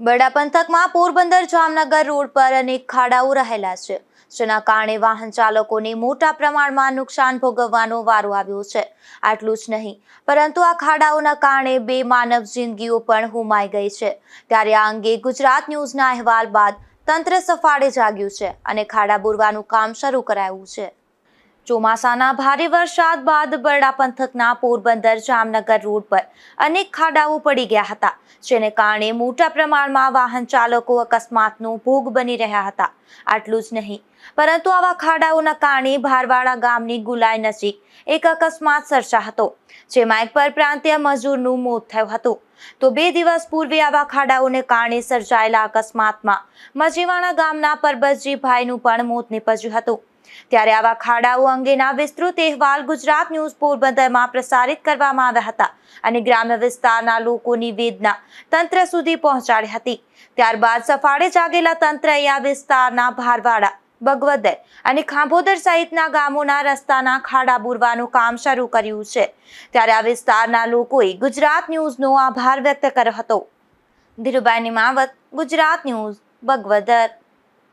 બરડા પંથકમાં પોરબંદર જામનગર રોડ પર અનેક ખાડાઓ રહેલા છે, જેના કારણે વાહન ચાલકોને મોટા પ્રમાણમાં નુકસાન ભોગવવાનો વારો આવ્યો છે. આટલું જ નહીં, પરંતુ આ ખાડાઓના કારણે બે માનવ જિંદગીઓ પણ હુમાઈ ગઈ છે. ત્યારે આ અંગે ગુજરાત ન્યૂઝના અહેવાલ બાદ તંત્ર સફાળે જાગ્યું છે અને ખાડા બોરવાનું કામ શરૂ કરાયું છે. ચોમાસાના ભારે વરસાદ બાદ બરડા પંથકના પોરબંદર, જામનગર રોડ પર અનેક ખાડાઓ પડી ગયા હતા, જેને કારણે મોટા પ્રમાણમાં વાહન ચાલકો અકસ્માતનો ભોગ બની રહ્યા હતા. આટલું જ નહીં, પરંતુ આવા ખાડાઓના કારણે ભારવાડા ગામની ગુલાઈ નજીક એક અકસ્માત સર્જા હતો, જેમાં એક પરપ્રાંતીય મજૂરનું મોત થયું હતું. તો બે દિવસ પૂર્વે આવા ખાડાઓને કારણે સર્જાયેલા અકસ્માતમાં મજીવાણા ગામના પરબતજીભાઈનું પણ મોત નીપજ્યું હતું. ત્યારે આવા ખાડાઓ અંગેના વિસ્તૃત અહેવાલ ગુજરાત ન્યૂઝ પોરબંદરમાં પ્રસારિત કરવામાં આવ્યા હતા અને ગ્રામ્ય વિસ્તારના લોકોની વેદના તંત્ર સુધી પહોંચાડી હતી. ત્યારબાદ સફાળે જાગેલા તંત્રએ આ વિસ્તારના ભારવાડા, બગવદર અને ખાંભોદર સહિતના ગામોના રસ્તાના ખાડા બુરવાનું કામ શરૂ કર્યું છે. ત્યારે આ વિસ્તારના લોકોએ ગુજરાત ન્યૂઝનો આભાર વ્યક્ત કર્યો હતો. ધીરુભાઈની માવત ગુજરાત ન્યૂઝ, બગવદર.